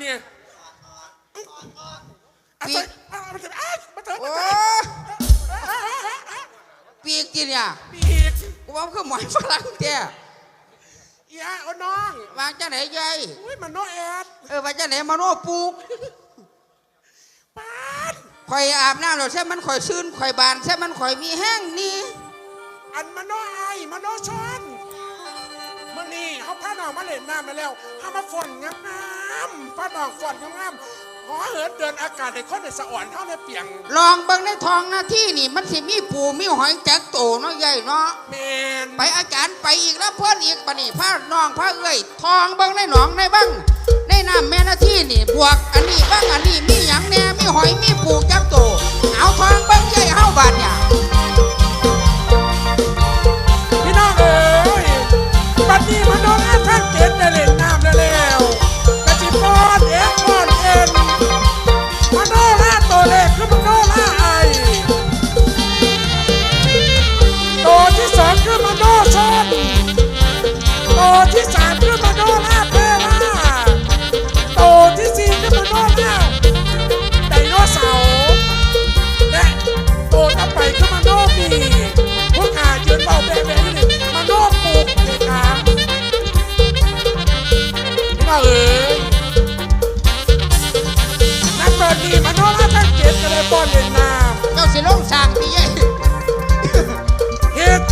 เนี่ยอะปีใส่อะมาเถอะอะมาเถอะโอ้มาเถอะปีกจีเนี่ยปีกกูว่ามันคือหมอยฝรั่งแท้อีอาโอ้น้องวางจังไหนยายอุ้ยมันโนแอดเออวางจังไหนมาโน่ปลูกปาดข่อยอาบน้ำแล้วใช่มันข่อยซื่นข่อยบานใช่มันข่อยมีแห้งนี่อันมันโนไอมันโนชอน มื่อนี้เขาพาน้องมาเล่นน้ำมาแล้วพามาฝนงามๆพาน้องฝนงามๆหอเหินเดินอากาศในคนในสะอ่อนเท่าในเปียงลองเบิ่งในทองหน้าที่นี่ มันสิมีปูมีหอยแจ็คโตเนาะยายเนาะเมนไปอาจารย์ไปอีกแล้วเพื่อนอีกปะนี่พาน้องพาเอ้ยทองเบิ่งในหนองในบ้างในน้ำแม่หน้าที่นี่บวกอันนี้บ้างอันนี้มีหยังแหน่มีหอยมี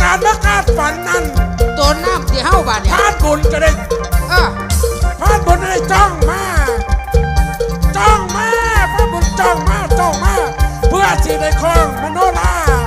ารณ์ว่าคาดฝันนั้นตัวน้ำที่เฮาบาดเนี่ยพาดบุญก็ได้เออพาดบุญก็ได้จ้องมาจ้องมาพาดบุญจ้องมาจ้องมา เพื่อสิได้ครองมโนราเอา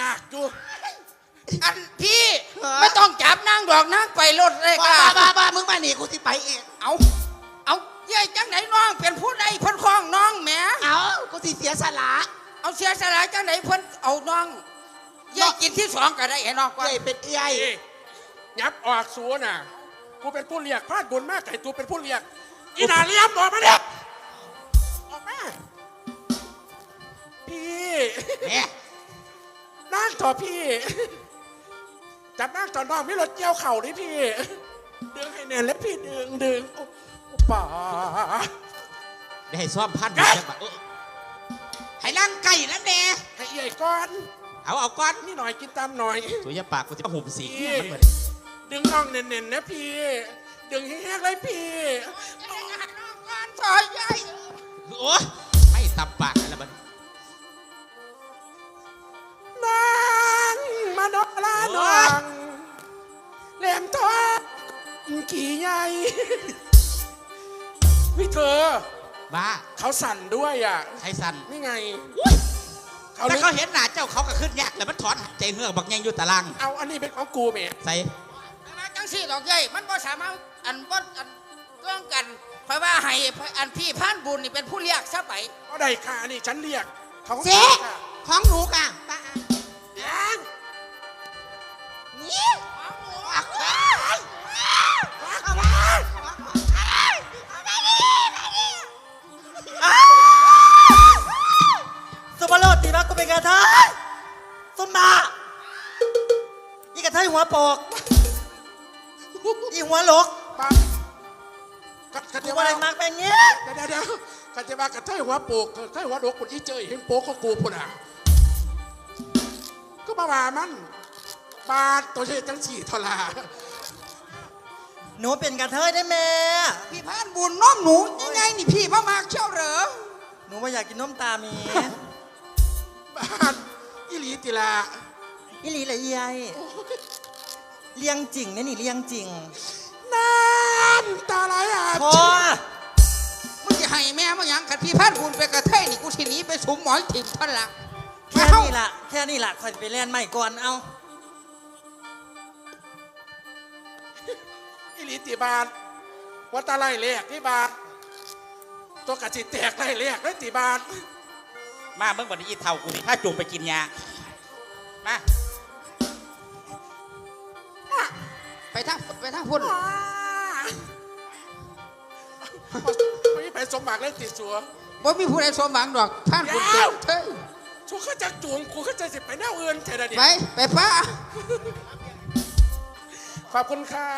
ยากอยู่อันพี่ไม่ต้องจับนั่งดอกนั่งไปรถเลยบ้าค่ะบ้าบ้ามึงมาหนีกูสิไปเอง เอาเอายายจังไหนน้องเป็นผู้ใดเพิ่นคล้องน้องแหมเอากูสิเสียสละเอาเสียสละจังไหนเพิ่นเอาน้องยายกินที่สองก็ได้ไอ้น้องก็เอ้ยเป็นเอ้ยไอ้ยับออกสูน่ะกูเป็นผู้เรียกพาดบุญมากไก่ตูเป็นผู้เรียกอีนาเลียมออกมาเนี่ยออกมาพี่เนี่ยนั่งต่อพี่จับนั่งต่อน้องไม่รถเกี่ยวเข่าดิพี่ ดึงให้แน่นแล้วพี่ดึงดึงโอ้โอ้ป่าได้ให้ซ้อมพันเอ้ยจังหวะเออให้นั่งไก่นั่นแน่ให้ใหญ่ก้อนเอาเอาก้อนนี่หน่อยกินตามหน่อยสุยาปากกูจะมาหุ่มสีพี่มันเหมือนดึงน้องเน่นๆนะพี่ ดึงให้แห้งเลยพี่น้องก่อนซอยยาย เขาสั่นด้วยอะใครสั่นนี่ไงเขาแต่ลึกเขาเห็นหน้าเจ้าเขาก็ขึ้นยากแล้วมันถอนใจเฮือกบักแยงอยู่ตาราง เอาอันนี้เป็นของกูเมใส่มาจังสี่ดอกยายมันบ่สามารถอันบ่อันก้องกันเพราะว่าให้อันพี่พานบุญนี่เป็นผู้เรียกซะไปก็ได้ค่ะอันนี่ฉันเรียกของเจ๊ค่ะของหนูกะ อีกระเทยหัวโปกอีหัวหลกปังกัดกัดกูเดี๋ยวบ่ว่าได้มักเป็นงี้เดี๋ยวเดี๋ยวกัดเดี๋ยวว่ากัดเทยหัวโปกกัดเทยหัวโดกคนที่เจอเห็นโปกก็กูพุ่นอะก็มาว่ามันบาดตัวเชจังสี่ทลาหนูเป็นกระเทยได้แม่พี่พานบุญน้องหนูยังไงนี่พี่พ่อมากเชี่ยวเหรอหนูว่าอยากกินน้มตามีบาดอีหลีติลาอีหลีละยาย เลี้ยงจริงนะนี่เลี้ยงจริงน้ำตาไหลอาบพอมึงจะให้แม่มึงหยังขัดพี่พันบุญไปกระเทยนี่กูทีนี้ไปสุมหมอยถิ่มท่อนหลังแค่เอ้านี้ล่ะแค่นี้ล่ะคอยไปเล่นใหม่ก่อนเอาอิลิติบาทวัดตาไหลเลียกที่บาทตัวกระจิแตกไหลเลียกได้ติบาทมาเมื่อวันนี้อีเท่ากูนี่พาจุงไปกินยามา ไปทางไปทางพุ่นไม่ไปสมบัติเล่นติดสัว บ่มีผู้ใดสมหวังดอกพันบุญเดี๋เต็ยวมเฮ้ยชัวเขาจะจูงกูเขาจะสิไปแนวอื่นเท่านั้นดิไปไปป้า ขอบคุณค่ะ